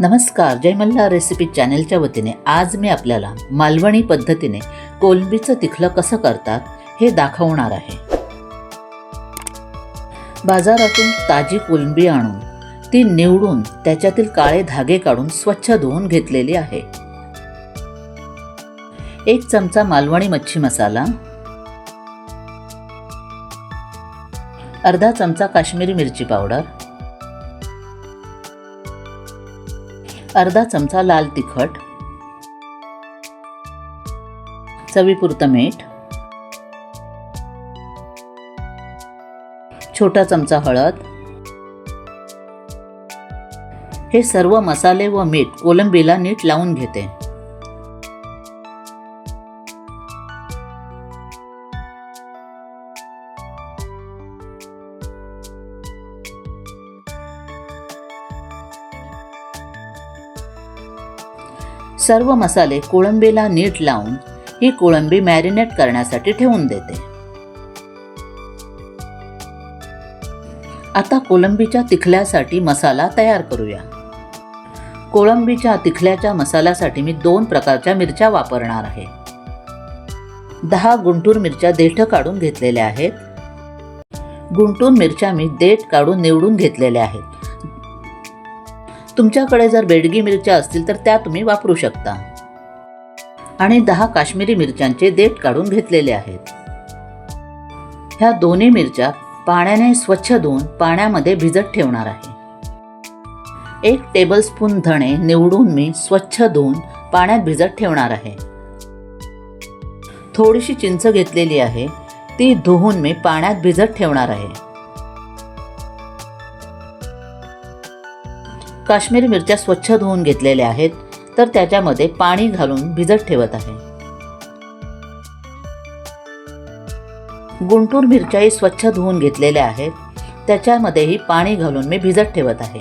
नमस्कार जय मल्हार रेसिपी चॅनेलच्या वतीने आज मी आपल्याला मालवणी पद्धतीने कोलंबीचं तिखलं कसं करतात हे दाखवणार आहे. बाजारातून ताजी कोलंबी आणून ती निवडून त्याच्यातील काळे धागे काढून स्वच्छ धुवून घेतलेली आहे. एक चमचा मालवणी मच्छी मसाला अर्धा चमचा काश्मीरी मिरची पावडर अर्धा चमचा लाल तिखट चवीपुरतं मीठ छोटा चमचा हळद. हे सर्व मसाले व मीठ कोलंबीला नीट लावून घेते. सर्व मसाले कोळंबीला नीट लावून ही कोळंबी मॅरिनेट करण्यासाठी ठेवून देते. आता कोळंबीच्या तिखल्यासाठी मसाला तयार करूया. कोळंबीच्या तिखल्याच्या मसाल्यासाठी मी दोन प्रकारच्या मिरच्या वापरणार आहे. दहा गुंटूर मिरच्या देठ काढून घेतलेल्या आहेत. गुंटूर मिरच्या मी देठ काढून निवडून घेतलेल्या आहेत. तुमच्याकडे जर बेडगी मिरच्या असतील तर त्या तुम्ही वापरू शकता. आणि दहा काश्मीरी मिरच्यांचे देठ काढून घेतलेले आहेत. ह्या दोन्ही मिरच्या पाण्याने स्वच्छ धुवून पाण्यामध्ये भिजत ठेवणार आहे. एक टेबलस्पून धणे निवडून मी स्वच्छ धुवून पाण्यात भिजत ठेवणार आहे. थोडीशी चिंच घेतलेली आहे. ती धुवून मी पाण्यात भिजत ठेवणार आहे. काश्मीरी मिरच्या स्वच्छ धुवून घेतलेल्या आहेत तर त्याच्यामध्ये पाणी घालून भिजत ठेवत आहे. गुंटूर मिरच्याही स्वच्छ धुवून घेतलेल्या आहेत त्याच्यामध्येही पाणी घालून मी भिजत ठेवत आहे.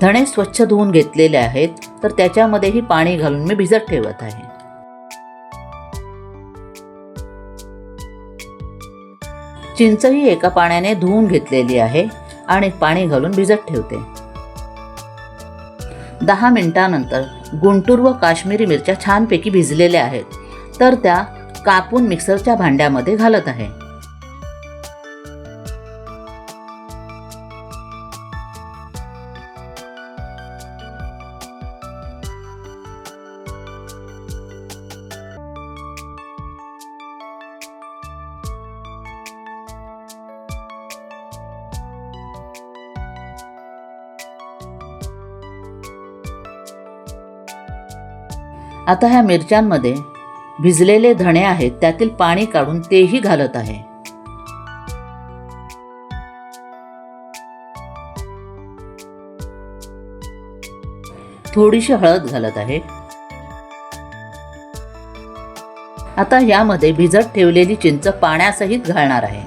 धणे स्वच्छ धुवून घेतलेले आहेत तर त्याच्यामध्येही पाणी घालून मी भिजत ठेवत आहे. चिंचही एका पाण्याने धुवून घेतलेली आहे आणि पाणी घालून भिजत ठेवते. दहा मिनिटानंतर गुंटूर व काश्मीरी मिरच्या छानपैकी भिजलेल्या आहेत तर त्या कापून मिक्सरच्या भांड्यामध्ये घालत आहे. आता ह्या मिरच्यांमध्ये भिजलेले धणे आहेत त्यातील पाणी काढून तेही घालत आहे. थोडीशी हळद घालत आहे. आता यामध्ये भिजत ठेवलेली चिंच पाण्यासहित घालणार आहे.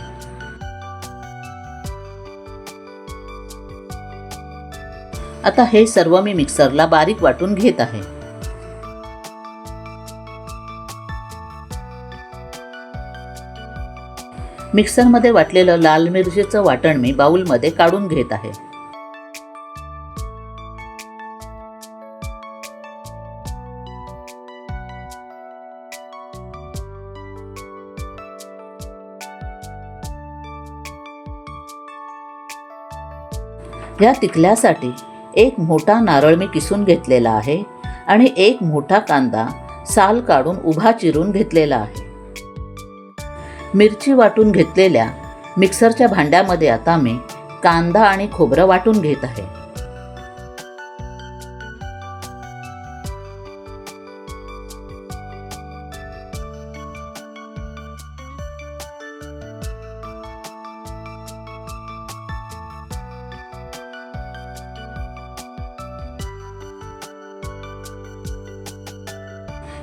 आता हे सर्व मी मिक्सरला बारीक वाटून घेत आहे. मिक्सरमध्ये वाटलेलं लाल मिरचीचं वाटण मी बाऊलमध्ये काढून घेत आहे. या तिकल्यासाठी एक मोठा नारळ मी किसून घेतलेला आहे आणि एक मोठा कांदा साल काढून उभा चिरून घेतलेला आहे. मिरची वाटून घेतलेल्या मिक्सरच्या भांड्यामध्ये आता मी कांदा आणि खोबरं वाटून घेत आहे.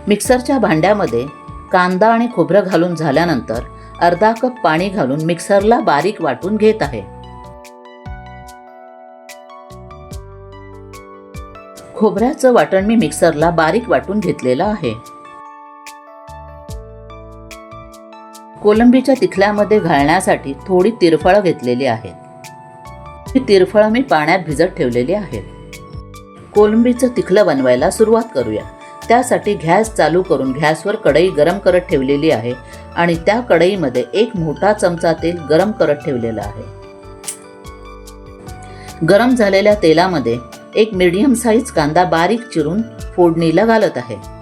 मिक्सरच्या भांड्यामध्ये कांदा आणि खोबरं घालून झाल्यानंतर अर्धा कप पाणी घालून मिक्सरला बारीक वाटून घेत आहे. खोबऱ्याचं वाटण मी मिक्सरला बारीक वाटून घेतलेलं आहे. कोलंबीच्या तिखल्यामध्ये घालण्यासाठी थोडी तिरफळं घेतलेली आहेत ही तिरफळं मी पाण्यात भिजत ठेवलेली आहेत कोलंबीचं तिखलं बनवायला सुरुवात करूया. त्यासाठी गॅस चालू करून गॅसवर कढई गरम करत ठेवलेली आहे. आणि त्या कढईमध्ये एक मोठा चमचा तेल गरम करत ठेवलेलं आहे. गरम झालेल्या तेलामध्ये एक मीडियम साईज कांदा बारीक चिरून फोडणीला घालत आहे.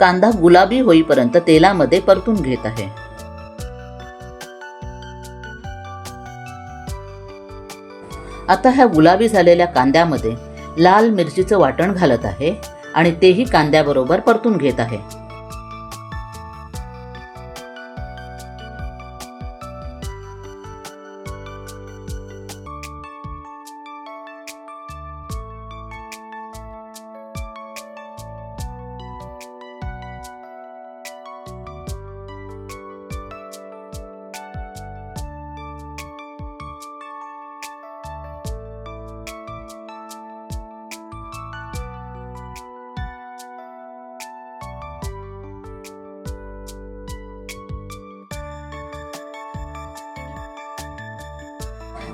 कांदा गुलाबी होईपर्यंत तेलामध्ये परतून घेत आहे. आता ह्या गुलाबी झालेल्या कांद्यामध्ये लाल मिरचीचं वाटण घालत आहे आणि तेही कांद्याबरोबर परतून घेत आहे.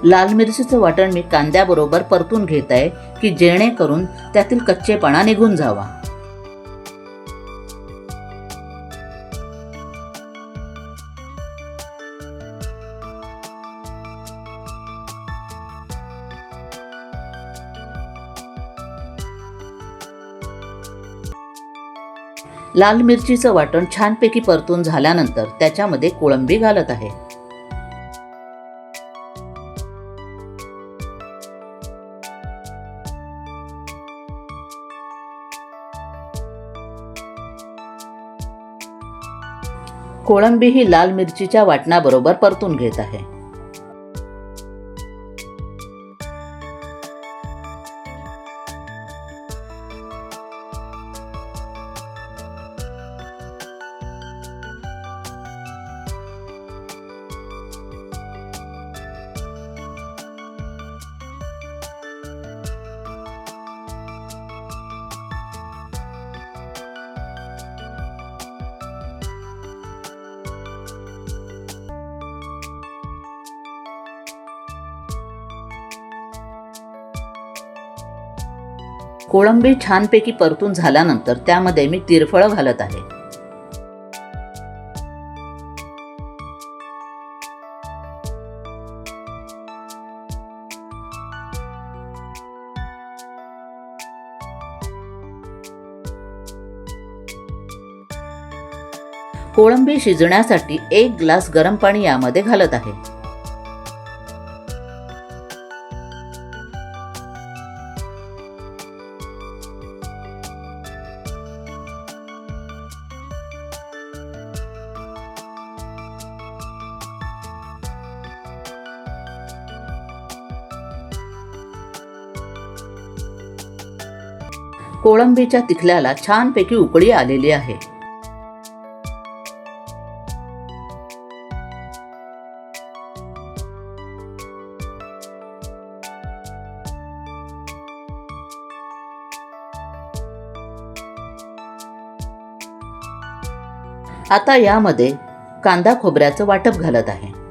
लाल मिरचीचं वाटण मी कांद्याबरोबर परतून घेत आहे की जेणेकरून त्यातील कच्चेपणा निघून जावा. लाल मिरचीचं वाटण छानपैकी परतून झाल्यानंतर त्याच्यामध्ये कोळंबी घालत आहे. कोळंबी ही लाल मिरचीच्या वाटणाबरोबर परतून घेत आहे. कोळंबी छानपैकी परतून झाल्यानंतर त्यामध्ये मी तिरफळं घालत आहे. कोळंबी शिजण्यासाठी एक ग्लास गरम पाणी यामध्ये घालत आहे. कोळंबीच्या तिखल्याला छानपैकी उकळी आलेली आहे. आता यामध्ये कांदा खोबऱ्याचं वाटप घालत आहे.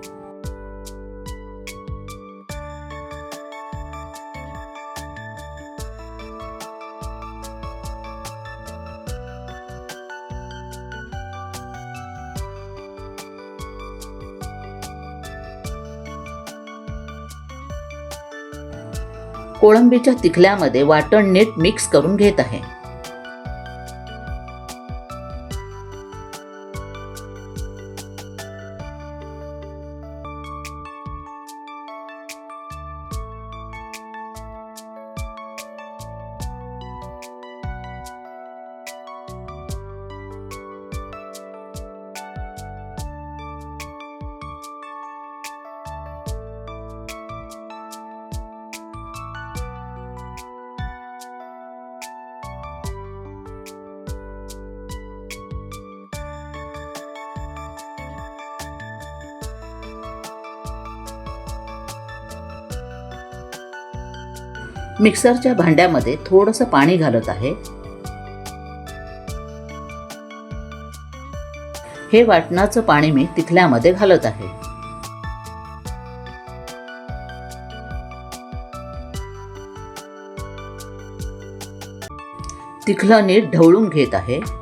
कोळंबीच्या तिखल्यामध्ये वाटण नीट मिक्स करून घेत आहे. मिक्सरच्या भांड्यामध्ये थोडंसं पाणी घालत आहे. हे वाटणाचं पाणी मी तिथल्यामध्ये घालत आहे. तिखलं नीट ढवळून घेत आहे.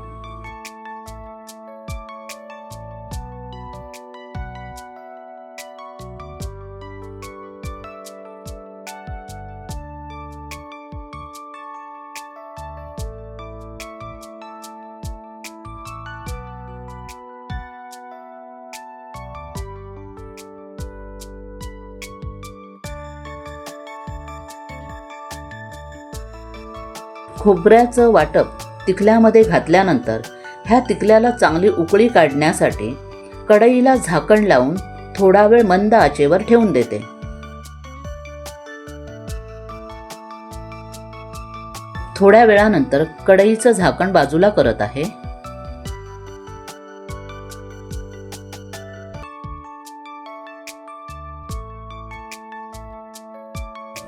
खोबऱ्याचं वाटप तिखल्यामध्ये घातल्यानंतर ह्या तिखल्याला चांगली उकळी काढण्यासाठी कढईला झाकण लावून थोडा वेळ मंद आचेवर ठेवून देते. थोड्या वेळानंतर कढईचं झाकण बाजूला करत आहे.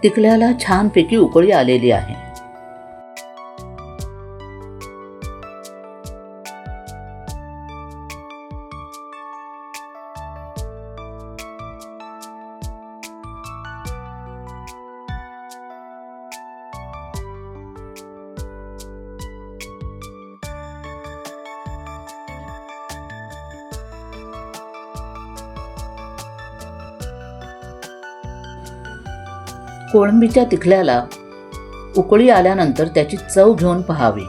तिखल्याला छानपैकी उकळी आलेली आहे. कोळंबीच्या तिखल्याला उकळी आल्यानंतर त्याची चव घेऊन पहावी.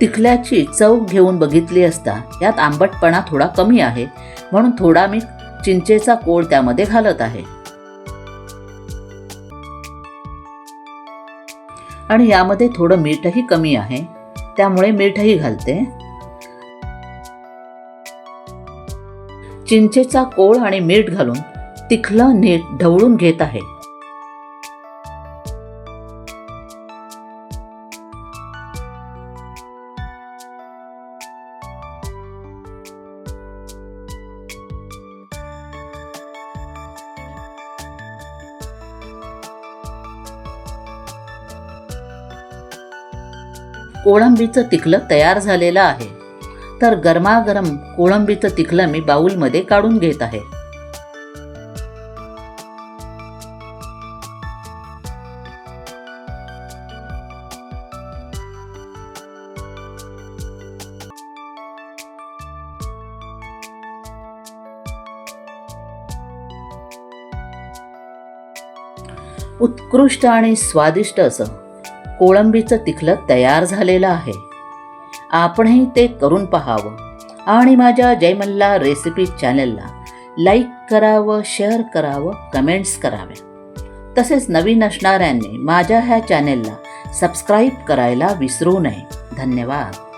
तिखल्याची चव घेऊन बघितली असता यात आंबटपणा थोडा कमी आहे म्हणून थोडा मी चिंचेचा कोळ त्यामध्ये घालत आहे. आणि यामध्ये थोडं मीठही कमी आहे त्यामुळे मीठही घालते. चिंचेचा कोळ आणि मीठ घालून तिखलं नीट ढवळून घेत आहे. कोळंबीचं तिखलं तयार झालेलं आहे. तर गरमागरम कोळंबीचं तिखलं मी बाऊलमध्ये काढून घेत आहे. उत्कृष्ट आणि स्वादिष्ट असं कोळंबीचं तिखलं तयार झालेलं आहे. आपणही ते करून पहावं आणि माझ्या जयमल्ला रेसिपी चॅनलला लाईक करावं शेअर करावं कमेंट्स कराव्या. तसेच नवीन असणाऱ्यांनी माझ्या ह्या चॅनेलला सबस्क्राईब करायला विसरू नये. धन्यवाद.